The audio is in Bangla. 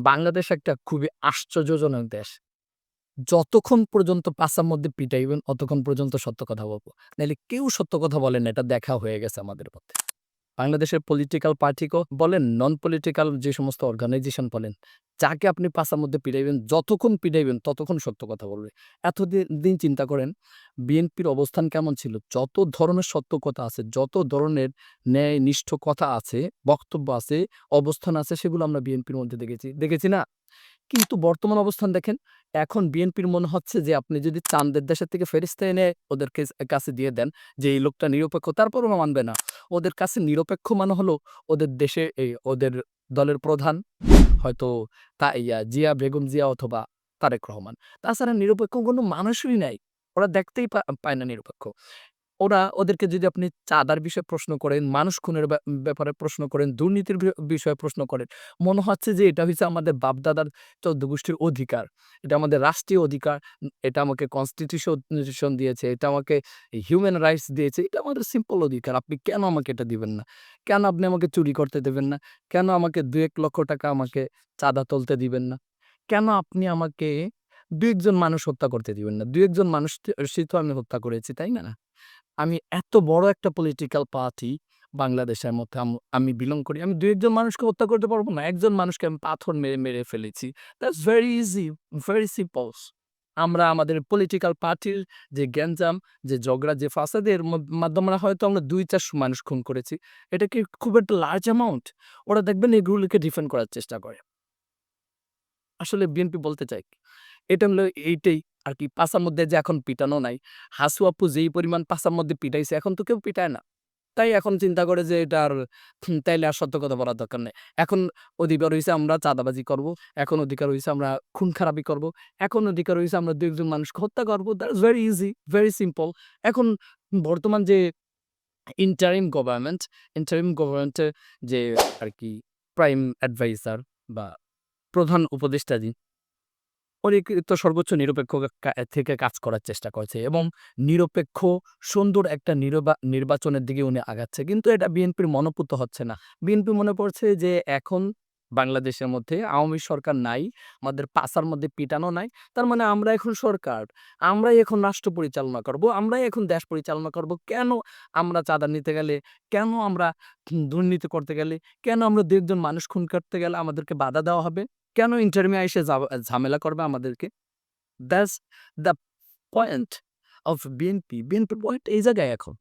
বাংলাদেশ একটা খুবই আশ্চর্যজনক দেশ। যতক্ষণ পর্যন্ত পাশার মধ্যে পিটাইবেন, অতক্ষণ পর্যন্ত সত্য কথা বলব নাহলে কেউ সত্য কথা বলেন না, এটা দেখা হয়ে গেছে আমাদের মধ্যে। বাংলাদেশের পলিটিক্যাল পার্টি ক বলেন, নন পলিটিক্যাল যে সমস্ত অর্গানাইজেশন বলেন, যাকে আপনি পাছার মধ্যে পিটাইবেন, যতক্ষণ পিটাইবেন ততক্ষণ সত্য কথা বলবে। এতদিন দিন চিন্তা করেন বিএনপির অবস্থান কেমন ছিল? যত ধরনের সত্য কথা আছে, যত ধরনের ন্যায় নিষ্ঠ কথা আছে, বক্তব্য আছে, অবস্থান আছে সেগুলো আমরা বিএনপির মধ্যে দেখেছি। দেখেছি না? কিন্তু বর্তমান অবস্থান দেখেন, এখন বিএনপির মনে হচ্ছে যে আপনি যদি চান্দের দেশের থেকে ফেরেশতা এনে ওদের কেস কাছে দিয়ে দেন যে এই লোকটা নিরপেক্ষ, তারপরেও মানবে না। ওদের কাছে নিরপেক্ষ মানে হলো ওদের দেশে এই ওদের দলের প্রধান, হয়তো তা ইয়া জিয়া বেগম জিয়া অথবা তারেক রহমান। তাছাড়া নিরপেক্ষ কোনো মানুষই নাই। ওরা দেখতেই পায় না নিরপেক্ষ। ওরা ওদেরকে যদি আপনি চাঁদার বিষয়ে প্রশ্ন করেন, মানুষ খুনের ব্যা ব্যাপারে প্রশ্ন করেন, দুর্নীতির বিষয়ে প্রশ্ন করেন, মনে হচ্ছে যে এটা হচ্ছে আমাদের বাপ-দাদার ১৪ গোষ্ঠীর অধিকার। এটা আমাদের রাষ্ট্রীয় অধিকার। এটা আমাকে কনস্টিটিউশন দিয়েছে, এটা আমাকে হিউম্যান রাইটস দিয়েছে। এটা আমাদের সিম্পল অধিকার। আপনি কেন আমাকে এটা দিবেন না? কেন আপনি আমাকে চুরি করতে দেবেন না? কেন আমাকে ২-১ লক্ষ টাকা আমাকে চাঁদা তুলতে দিবেন না? কেন আপনি আমাকে দু একজন মানুষ হত্যা করতে দিবেন না? দু একজন মানুষ সে তো আমি হত্যা করেছি, তাই না? আমি এত বড় একটা পলিটিক্যাল পার্টি বাংলাদেশের মধ্যে আম বিলং করি। আমি দু একজন মানুষকে হত্যা করতে পারব না? একজন মানুষকে আমি পাথর মেরে, মেরে ফেলেছি। That's very easy, very simples. আমরা আমাদের পলিটিক্যাল পার্টির যে গ্যাঞ্জাম, যে ঝগড়া, যে ফাসাদের মাধ্যমে হয়তো আমরা ২-৪০০ মানুষ খুন করেছি। এটা কি খুব একটা লার্জ অ্যামাউন্ট? ওরা দেখবেন এগুলোকে ডিফেন্ড করার চেষ্টা করে। আসলে বিএনপি বলতে চাই? এটা হলো এইটাই আরকি পাছার মধ্যে যে এখন পিটানো নাই। হাসু আপু যেই পরিমাণ পাছার মধ্যে পিটাইছে এখন তো কেউ পিটায় না। তাই এখন চিন্তা করে যে এটা আর তাইলে আর সত্য কথা বলার দরকার নাই। এখন অধিকার হইছে আমরা চাঁদাবাজি করব। এখন অধিকার হইছে আমরা খুন-খারাপি করব। এখন অধিকার হইছে আমরা ২-১ জন মানুষকে হত্যা করব। That's very easy, very simple. এখন বর্তমান যে ইন্টারিম গভর্নমেন্ট, ইন্টারিম গভর্নমেন্টের যে আর কি প্রাইম অ্যাডভাইজার বা প্রধান উপদেষ্টা যিনি উনি তো সর্বোচ্চ নিরপেক্ষ থেকে কাজ করার চেষ্টা করছে এবং নিরপেক্ষ সুন্দর একটা নিরবা নির্বাচনের দিকে উনি আগাচ্ছে। কিন্তু এটা বিএনপির মনোপুত হচ্ছে না। বিএনপি মনে পড়ছে যে এখন বাংলাদেশের মধ্যে আওয়ামী সরকার নাই। আমাদের পাছার মধ্যে পিটানো নাই। তার মানে আমরা এখন সরকার। আমরাই এখন রাষ্ট্র পরিচালনা করব। আমরাই এখন দেশ পরিচালনা করব। কেন আমরা চাঁদা নিতে গেলে, কেন আমরা দুর্নীতি করতে গেলে, কেন আমরা ২-১ জন মানুষ খুন করতে গেলে আমাদেরকে বাধা দেওয়া হবে? কেন ইন্টারভিউ এসে ঝামেলা করবে আমাদেরকে? That's the point of BNP. বিএনপির পয়েন্ট এই জায়গায় এখন।